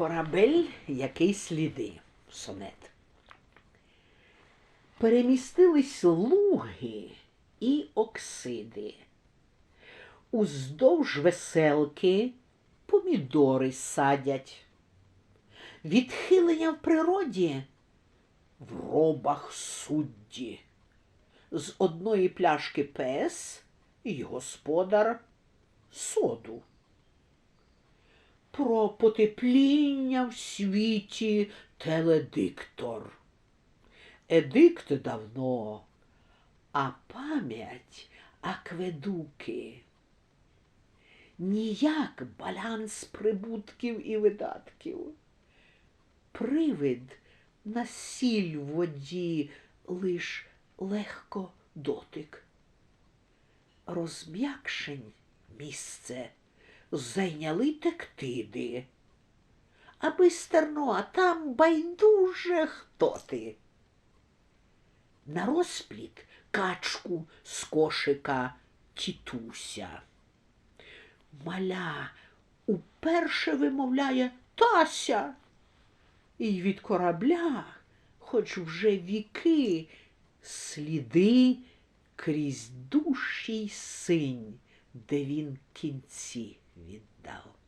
Корабель, який сліди. Сонет. Перемістились луги і оксиди. Уздовж веселки помідори садять. Відхилення в природі в робах судді. З одної пляшки пес і господар соду. Про потепління в світі теледиктор. Едикт давно, а пам'ять акведуки. Ніяк баланс прибутків і видатків. Привид на сіль в воді лиш легко дотик. Розм'якшень місце зайняли тектиди. Аби стерно, а там байдуже хто ти. На розпліт качку з кошика тітуся. Маля уперше вимовляє Тася. І від корабля, хоч вже віки, сліди крізь душі й синь, де він кінці Vidal.